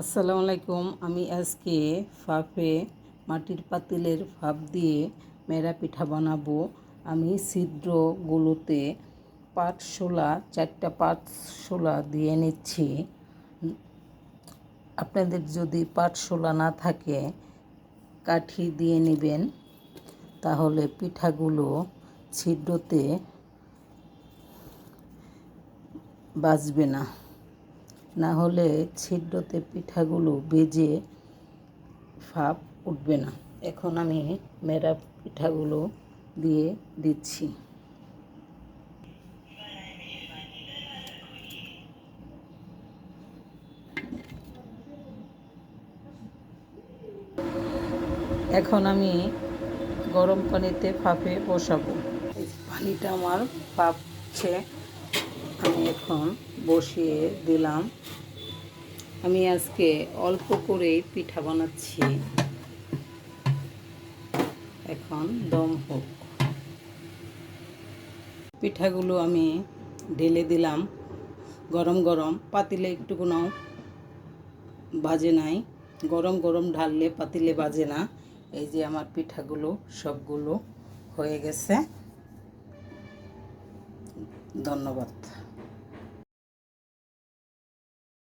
আসসালামু আলাইকুম। আমি আজকে ফাফে মাটির পাতিলের ফাপ দিয়ে মেরা পিঠা বানাবো। আমি ছিদ্রগুলোতে পাটশোলা চারটা পাটশোলা দিয়ে নিচ্ছি আপনাদের যদি পাটশোলা না থাকে, কাঠি দিয়ে নেবেন। তাহলে পিঠাগুলো ছিদ্রতে বাজবে না। না হলে ছিদ্রতে পিঠাগুলো বেজে ভাপ উঠবে না। এখন আমি মেরা পিঠাগুলো দিয়ে দিচ্ছি। এখন আমি গরম পানিতে ভাপে বসাবো। পানিটা আমার ভাপছে আমি এখন বসিয়ে দিলাম। আমি আজকে অল্প করেই পিঠা বানাচ্ছি। এখন দম হোক। পিঠাগুলো আমি ঢেলে দিলাম। গরম গরম। পাতিলে একটু কোনো বাজে নাই। গরম গরম ঢাললে পাতিলে বাজে না। এই যে আমার পিঠাগুলো, সবগুলো হয়ে গেছে। ধন্যবাদ।